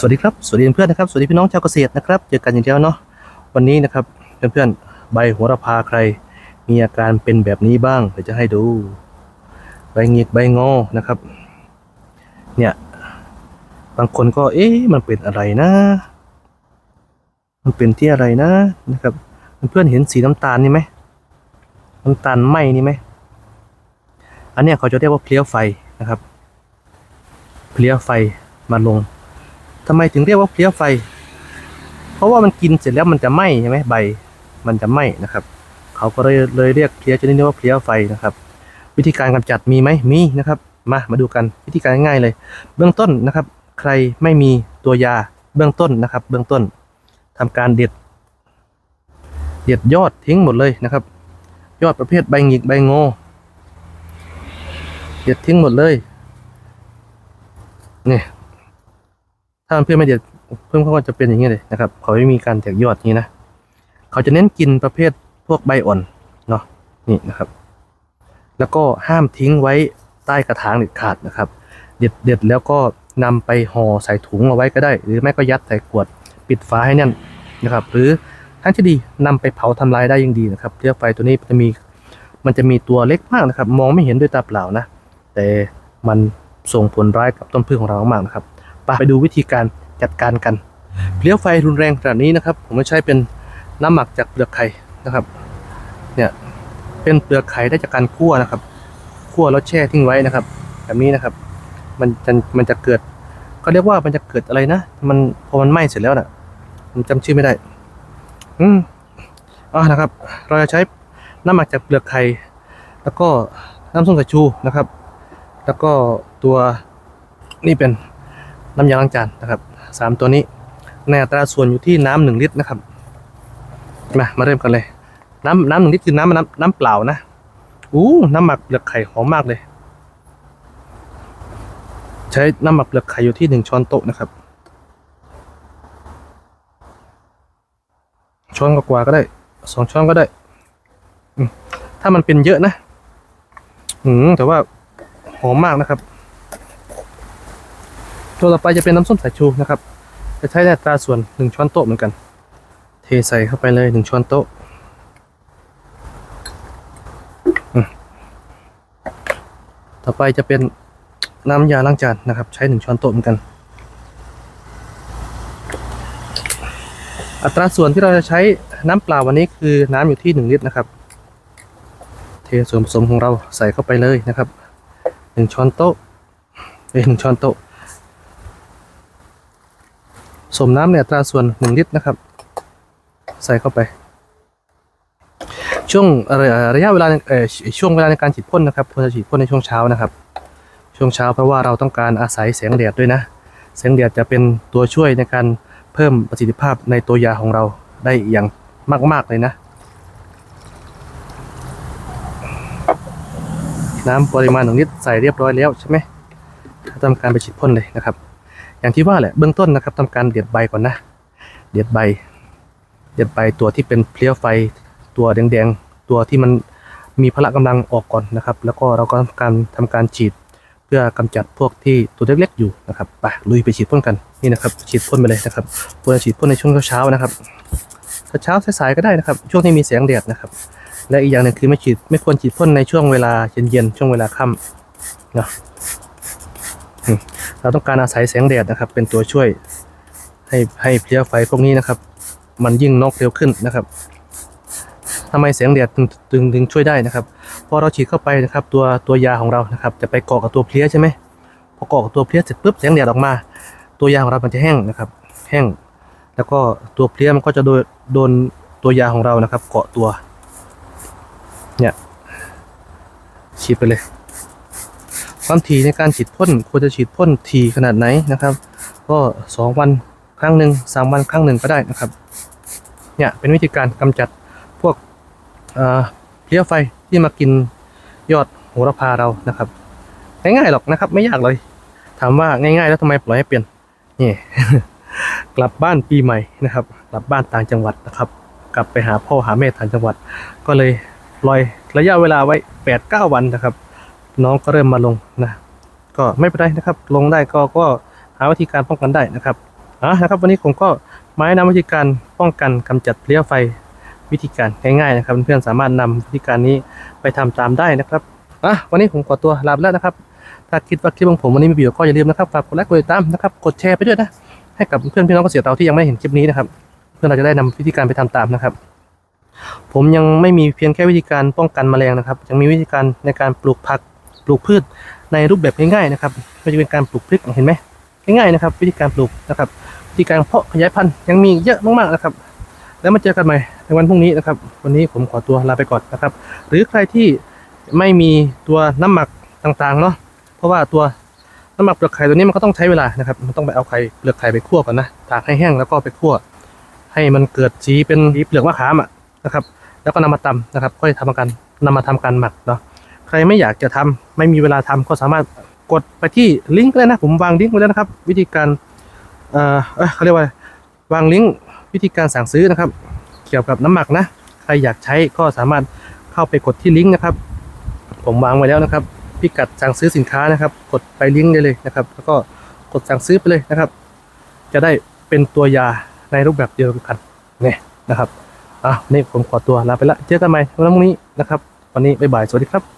สวัสดีครับ สวัสดีเพื่อนนะครับ สวัสดีพี่น้องชาวเกษตรนะครับ เจอกันอย่างเดียวเนาะ วันนี้นะครับเพื่อนๆ ใบโหระพาใคร มีอาการเป็นแบบนี้บ้างเดี๋ยวจะให้ดู ใบหงิกใบงอ นะครับ เนี่ย บางคนก็ เอ๊ะ มันเป็นอะไรนะ มันเป็นที่อะไรนะ นะครับ เพื่อนเห็นสีน้ำตาลนี่ไหมน้ำตาลไหมนี่ไหม อันเนี้ยเขาจะเรียกว่าเพลี้ยวไฟนะครับ เพลี้ยวไฟมาลง ทำไมถึงเรียกว่าเพลี้ยไฟ เพราะว่ามันกินเสร็จแล้วมันจะไหม้ใช่ไหมใบ มันจะไหม้นะครับ เขาก็เลยเลยเรียกเพลี้ยชนิดนี้ว่าเพลี้ยไฟนะครับ วิธีการกำจัดมีไหมมีนะครับ มามาดูกันวิธีการง่ายเลย เบื้องต้นนะครับ ใครไม่มีตัวยาเบื้องต้นนะครับ เบื้องต้นทำการเด็ด เด็ดยอดทิ้งหมดเลยนะครับ ยอดประเภทใบหงิกใบงอเด็ดทิ้งหมดเลยเนี่ย ถ้ามันเพื่อนไม่เด็ดเพื่อนเขาก็จะเป็นอย่างนี้เลยนะครับ เขาไม่มีการแตกยอดนี้นะ เขาจะเน้นกินประเภทพวกใบอ่อนเนาะนี่นะครับ แล้วก็ห้ามทิ้งไว้ใต้กระถางเด็ดขาดนะครับ เด็ดเด็ดแล้วก็นำไปห่อใส่ถุงเอาไว้ก็ได้ หรือไม่ก็ยัดใส่ขวดปิดฝาให้แน่นนะครับ หรือทั้งที่ดีนำไปเผาทำลายได้ยิ่งดีนะครับเทียไฟตัวนี้จะมีมันจะมีตัวเล็กมากนะครับ มองไม่เห็นด้วยตาเปล่านะ แต่มันส่งผลร้ายกับต้นพืชของเรามากๆนะครับ ไปไปดูวิธีการจัดการกันเพลี้ยวไฟรุนแรงขนาดนี้นะครับ ผมไม่ใช้เป็นน้ำหมักจากเปลือกไข่นะครับ เนี่ยเป็นเปลือกไข่ได้จากการคั่วนะครับคั่วแล้วแช่ทิ้งไว้นะครับ แบบนี้นะครับ มันจะมันจะเกิดเขาเรียกว่ามันจะเกิดอะไรนะมันพอมันไหม้เสร็จแล้วน่ะผมจำชื่อไม่ได้ อืมอ่านะครับ เราจะใช้น้ำหมักจากเปลือกไข่แล้วก็น้ำส้มสายชูนะครับ แล้วก็ตัวนี่เป็น น้ำยาล้างจานนะครับสามตัวนี้ในอัตราส่วนอยู่ที่น้ำหนึ่งลิตรนะครับมามาเริ่มกันเลย น้ำน้ำหนึ่งลิตรคือน้ำน้ำน้ำเปล่านะอู้น้ำหมักเปลือกไข่หอมมากเลย ใช้น้ำหมักเปลือกไข่อยู่ที่หนึ่งช้อนโต๊ะนะครับ ช้อนกว่าก็ได้สองช้อนก็ได้ถ้ามันเป็นเยอะนะ อืมแต่ว่าหอมมากนะครับ ตัวต่อไปจะเป็นน้ำส้มสายชูนะครับ จะใช้ในอัตราส่วนหนึ่งช้อนโต๊ะเหมือนกัน เทใส่เข้าไปเลยหนึ่งช้อนโต๊ะต่อไปจะเป็นน้ำยาล้างจานนะครับ ใช้หนึ่งช้อนโต๊ะเหมือนกัน อัตราส่วนที่เราจะใช้น้ำเปล่าวันนี้คือน้ำอยู่ที่หนึ่งลิตรนะครับ เทส่วนผสมของเราใส่เข้าไปเลยนะครับหนึ่งช้อนโต๊ะเอ้ยหนึ่งช้อนโต๊ะ สมน้ำเนี่ยตราส่วน 1 ลิตรนะครับ ใส่เข้าไป ช่วงระยะเวลาช่วงเวลาในการฉีดพ่นนะครับควรจะฉีดพ่นในช่วงเช้านะครับ ช่วงเช้าเพราะว่าเราต้องการอาศัยแสงแดดด้วยนะ แสงแดดจะเป็นตัวช่วยในการเพิ่มประสิทธิภาพในตัวยาของเราได้อย่างมาก ๆ เลยนะ น้ำปริมาณหนึ่งลิตรใส่เรียบร้อยแล้วใช่ไหมทำการไปฉีดพ่นเลยนะครับ อย่างที่ว่าแหละเบื้องต้นนะครับทำการเด็ดใบก่อนนะ เด็ดใบ เด็ดใบตัวที่เป็นเพลี้ยวไฟตัวแดงๆ ตัวที่มันมีพละกำลังออกก่อนนะครับ แล้วก็เราก็ทำการทำการฉีดเพื่อกำจัดพวกที่ตัวเล็กๆอยู่นะครับไปลุยไปฉีดพ่นกันนี่นะครับ ฉีดพ่นไปเลยนะครับควรฉีดพ่นในช่วงเช้าๆนะครับเช้าสายๆก็ได้นะครับ ช่วงที่มีแสงแดดนะครับ และอีกอย่างหนึ่งคือไม่ฉีดไม่ควรฉีดพ่นในช่วงเวลาเย็นๆช่วงเวลาค่ำเนาะ เราต้องการอาศัยแสงแดดนะครับ เป็นตัวช่วยให้ให้เพลี้ยไฟพวกนี้นะครับ มันยิ่งนอกเร็วขึ้นนะครับทำไมแสงแดดถึงถึงถึงช่วยได้นะครับพอเราฉีดเข้าไปนะครับ ตัวตัวยาของเรานะครับ จะไปเกาะกับตัวเพลี้ยใช่ไหมพอเกาะกับตัวเพลี้ยเสร็จปุ๊บแสงแดดออกมา ตัวยาของเรามันจะแห้งนะครับ แห้ง แล้วก็ตัวเพลี้ยมันก็จะโดนโดนตัวยาของเรานะครับ เกาะตัว เนี่ยฉีดไปเลย ความถี่ในการฉีดพ่นควรจะฉีดพ่นถี่ขนาดไหนนะครับ ก็สองวันครั้งหนึ่งสามวันครั้งหนึ่งก็ได้นะครับเนี่ยเป็นวิธีการกำจัดพวกเพลี้ยไฟที่มากินยอดโหระพาเรานะครับ ง่ายๆหรอกนะครับ ไม่ยากเลย ถามว่าง่ายๆ แล้วทำไมปล่อยให้เปลี่ยนนี่กลับบ้านปีใหม่นะครับ กลับบ้านต่างจังหวัดนะครับ กลับไปหาพ่อหาแม่ต่างจังหวัด ก็เลยปล่อยระยะเวลาไว้แปดเก้าวันนะครับ น้องก็เริ่มมาลงนะ ก็ไม่เป็นไรนะครับ ลงได้ก็ก็หาวิธีการป้องกันได้นะครับอะนะครับวันนี้ผมก็มาแนะนำวิธีการป้องกันกำจัดเลี้ยไฟวิธีการง่ายๆนะครับ เพื่อนๆสามารถนำวิธีการนี้ไปทำตามได้นะครับอะวันนี้ผมขอตัวลาไปแล้วนะครับ ถ้าคิดว่าคลิปของผมวันนี้มีประโยชน์ก็อย่าลืมนะครับฝากกดไลค์กดติดตามนะครับกดแชร์ไปด้วยนะให้กับเพื่อนพี่น้องเกษตรเราที่ยังไม่เห็นคลิปนี้นะครับ เพื่อนเราจะได้นำวิธีการไปทำตามนะครับ ผมยังไม่มีเพียงแค่วิธีการป้องกันแมลงนะครับ ยังมีวิธีการในการปลูกผัก ลูกพืชในรูปแบบง่ายๆนะครับไม่ว่าจะเป็นการปลูกพริกเห็นไหมง่ายๆนะครับ วิธีการปลูกนะครับวิธีการเพาะขยายพันธุ์ยังมีเยอะมากๆนะครับ แล้วมาเจอกันใหม่ในวันพรุ่งนี้นะครับ วันนี้ผมขอตัวลาไปก่อนนะครับ หรือใครที่ไม่มีตัวน้ำหมักต่างๆเนาะเพราะว่าตัวน้ำหมักเปลือกไข่ตัวนี้มันก็ต้องใช้เวลานะครับ มันต้องไปเอาไข่เปลือกไข่ไปคั่วก่อนนะตากให้แห้งแล้วก็ไปคั่ว ให้มันเกิดสีเป็นสีเปลือกมะขามอะนะครับ แล้วก็นำมาตำนะครับ ค่อยทำการนำมาทำการหมักเนาะ ใครไม่อยากจะทำไม่มีเวลาทำก็สามารถกดไปที่ลิงก์ได้นะ ผมวางลิงก์ไว้แล้วนะครับ วิธีการเอ่อเขาเรียกว่าวางลิงก์วิธีการสั่งซื้อนะครับ เกี่ยวกับน้ำหมักนะ ใครอยากใช้ก็สามารถเข้าไปกดที่ลิงก์นะครับ ผมวางไว้แล้วนะครับ พิกัดสั่งซื้อสินค้านะครับ กดไปลิงก์ได้เลยนะครับ แล้วก็กดสั่งซื้อไปเลยนะครับ จะได้เป็นตัวยาในรูปแบบเดียวกันเนี่ยนะครับอะนี่ผมขอตัวลาไปละเจอกันใหม่วันพรุ่งนี้นะครับ วันนี้บ๊ายบายสวัสดีครับ